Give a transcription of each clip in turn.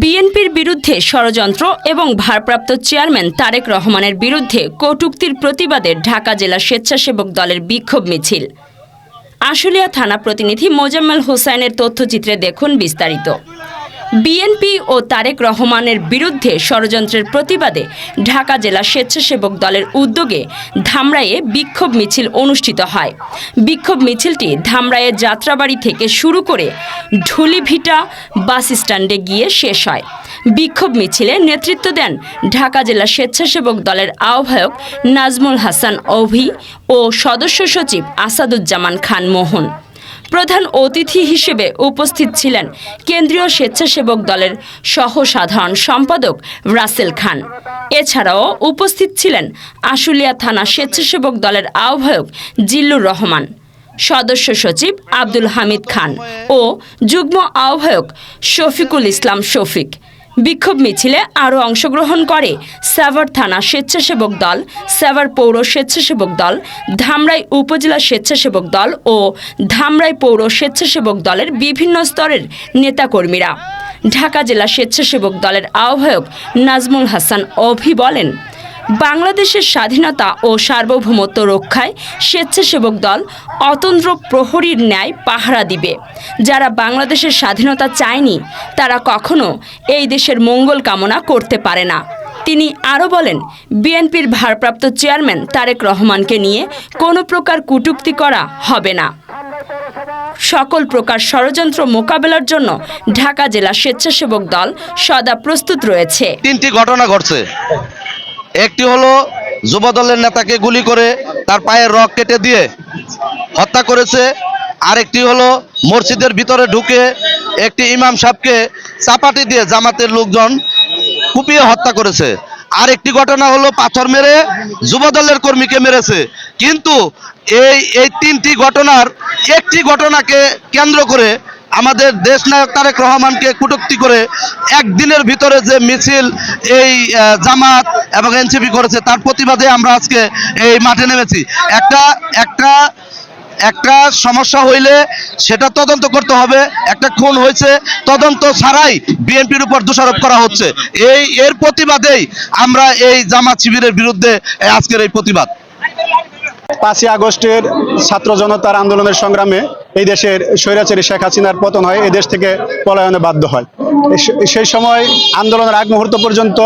বিএনপির বিরুদ্ধে ষড়যন্ত্র এবং ভারপ্রাপ্ত চেয়ারম্যান তারেক রহমানের বিরুদ্ধে কটুক্তির প্রতিবাদে ঢাকা জেলা স্বেচ্ছাসেবক দলের বিক্ষোভ মিছিল। আশুলিয়া থানা প্রতিনিধি মোজাম্মেল হোসাইনের তথ্যচিত্রে দেখুন বিস্তারিত। বিএনপি ও তারেক রহমানের বিরুদ্ধে ষড়যন্ত্রের প্রতিবাদে ঢাকা জেলা স্বেচ্ছাসেবক দলের উদ্যোগে ধামরাইয়ে বিক্ষোভ মিছিল অনুষ্ঠিত হয়। বিক্ষোভ মিছিলটি ধামরাইয়ের যাত্রাবাড়ি থেকে শুরু করে ঢুলিভিটা বাস স্ট্যান্ডে গিয়ে শেষ হয়। বিক্ষোভ মিছিলে নেতৃত্ব দেন ঢাকা জেলা স্বেচ্ছাসেবক দলের আহ্বায়ক নাজমুল হাসান অভি ও সদস্য সচিব আসাদুজ্জামান খান মোহন। প্রধান অতিথি হিসেবে উপস্থিত ছিলেন কেন্দ্রীয় স্বেচ্ছাসেবক দলের সহ সাধারণ সম্পাদক রাসেল খান। এছাড়াও উপস্থিত ছিলেন আশুলিয়া থানা স্বেচ্ছাসেবক দলের আহ্বায়ক জিল্লুর রহমান, সদস্য সচিব আব্দুল হামিদ খান ও যুগ্ম আহ্বায়ক শফিকুল ইসলাম শফিক। বিক্ষোভ মিছিলে আরও অংশগ্রহণ করে সাভার থানা স্বেচ্ছাসেবক দল সাভার পৌর স্বেচ্ছাসেবক দল, ধামরাই উপজেলা স্বেচ্ছাসেবক দল ও ধামরাই পৌর স্বেচ্ছাসেবক দলের বিভিন্ন স্তরের নেতাকর্মীরা। ঢাকা জেলা স্বেচ্ছাসেবক দলের আহ্বায়ক নাজমুল হাসান অভি বলেন বাংলাদেশের স্বাধীনতা ও সার্বভৌমত্ব রক্ষায় স্বেচ্ছাসেবক দল অতন্ত্র প্রহরীর ন্যায় পাহারা দিবে। যারা বাংলাদেশের স্বাধীনতা চায়নি, তারা কখনো এই দেশের মঙ্গল কামনা করতে পারে না। তিনি আরও বলেন, বিএনপির ভারপ্রাপ্ত চেয়ারম্যান তারেক রহমানকে নিয়ে কোনো প্রকার কটূক্তি করা হবে না। সকল প্রকার ষড়যন্ত্র মোকাবেলার জন্য ঢাকা জেলা স্বেচ্ছাসেবক দল সদা প্রস্তুত রয়েছে। তিনটি ঘটনা ঘটছে। একটি হলো যুবদলের নেতাকে গুলি করে তার পায়ের রক কেটে দিয়ে হত্যা করেছে। আরেকটি হলো মসজিদের ভিতরে ঢুকে একটি ইমাম সাহেবকে চাপাটি দিয়ে জামাতের লোকজন কুপিয়ে হত্যা করেছে। আর একটি ঘটনা হলো পাথর মেরে যুবদলের কর্মীকে মেরেছে। কিন্তু এই এই তিনটি ঘটনার একটি ঘটনাকে কেন্দ্র করে আমাদের দেশ নায়ক তারেক রহমানকে কটূক্তি করে একদিনের ভিতরে যে মিছিল, এই জামাত এবং এনসিপি করেছে। তার প্রতিবাদে আমরা আজকে এই মাঠে নেমেছি। একটা একটা একটা সমস্যা হইলে সেটা তদন্ত করতে হবে। একটা খুন হয়েছে, তদন্ত ছাড়াই বিএনপির উপর দোষারোপ করা হচ্ছে। এই, এর প্রতিবাদেই আমরা এই জামাত শিবিরের বিরুদ্ধে আজকের এই প্রতিবাদ। পাঁচই আগস্টের ছাত্র জনতার আন্দোলনের সংগ্রামে এই দেশের স্বৈরাচারী শেখ হাসিনার পতন হয়। এই দেশ থেকে পলায়নে বাধ্য হয়। সেই সময় আন্দোলনের আগ মুহূর্ত পর্যন্ত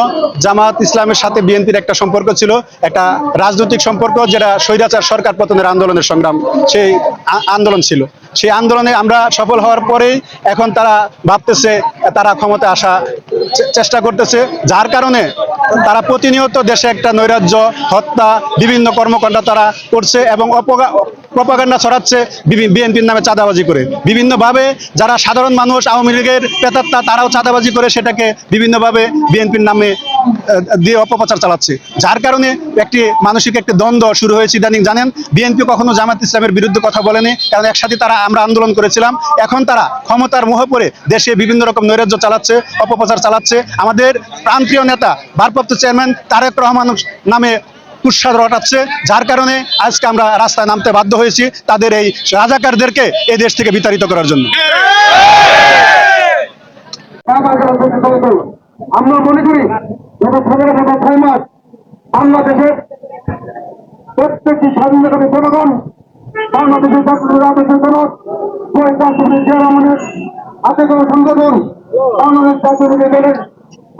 জামাত ইসলামের সাথে বিএনপির একটা সম্পর্ক ছিল, একটা রাজনৈতিক সম্পর্ক যেটা স্বৈরাচার সরকার পতনের আন্দোলনের সংগ্রাম, সেই আন্দোলন ছিল। সেই আন্দোলনে আমরা সফল হওয়ার পরেই এখন তারা ভাবতেছে, তারা ক্ষমতা আসা চেষ্টা করতেছে, যার কারণে তারা প্রতিনিয়ত দেশে একটা নৈরাজ্য, হত্যা, বিভিন্ন কর্মকাণ্ড তারা করছে এবং প্রপাগান্ডা ছড়াচ্ছে বিএনপির নামে চাঁদাবাজি করে। বিভিন্নভাবে যারা সাধারণ মানুষ, আওয়ামী লীগের পেতাত্তা তারাও চাঁদাবাজি করে সেটাকে বিভিন্নভাবে বিএনপির নামে দিয়ে অপপ্রচার চালাচ্ছে। যার কারণে একটি মানসিক একটি দ্বন্দ্ব শুরু হয়েছে ইদানিং, জানেন? বিএনপি কখনো জামাত ইসলামের বিরুদ্ধে কথা বলেনি, কারণ একসাথে তারা আমরা আন্দোলন করেছিলাম। এখন তারা ক্ষমতার মোহ পড়ে দেশে বিভিন্ন রকম নৈরাজ্য চালাচ্ছে, অপপ্রচার চালাচ্ছে। আমাদের প্রান্তীয় নেতা, ভারপ্রাপ্ত চেয়ারম্যান তারেক রহমান নামে কুৎসা রটাচ্ছে যার কারণে আজকে আমরা রাস্তায় নামতে বাধ্য হয়েছি তাদের এই রাজাকারদেরকে এই দেশ থেকে বিতাড়িত করার জন্য। আমরা মনে করি বাংলাদেশের প্রত্যেকটি স্বাধীনতাকামী জনগণ, বাংলাদেশের রাজনৈতিক জনক হাতে কোনো সংগঠন, বাংলাদেশ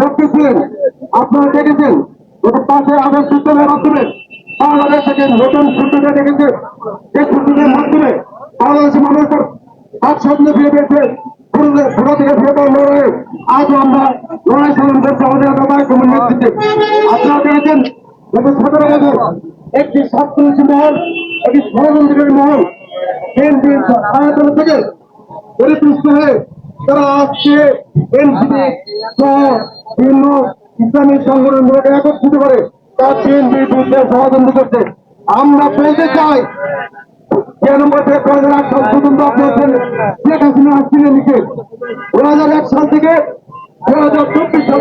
জাতীয় ছিলেন আপনারা দেখেছেন গত পাশে আগস্ট সিস্টেমের মাধ্যমে বাংলাদেশ থেকে নতুন সূত্রটা দেখেছে এই সূত্রের মাধ্যমে বাংলাদেশের মানুষের আজ স্বপ্ন ফিরে পেয়েছে। ছোট থেকে আমরা লড়াই সংগ্রাম করছি আমাদের দাদা কমির নেতৃত্বে। আপনারা দেখেছেন গত সতেরো মহল, একটি ষড়যন্ত্রের মহল, বিএনপি আয়তন থেকে পরিপুষ্ট হয়ে তারা আজকে এনসিপি ইসলামিক সংগঠনগুলোকে একত্রিত করে তার বিএনপির বিরুদ্ধে ষড়যন্ত্র করছে। আমরা বলতে চাই শেখ হাসিনা লিখে দু হাজার এক সাল থেকে দু হাজার চব্বিশ সাল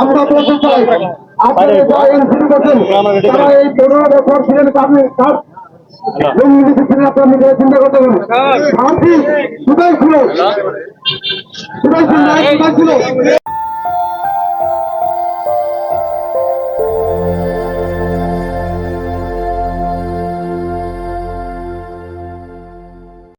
আমরা বলতে চাই তারা এই পনেরো বছর ছিলেন চিন্তা করতে পারেন। শান্তি কোথায় ছিল?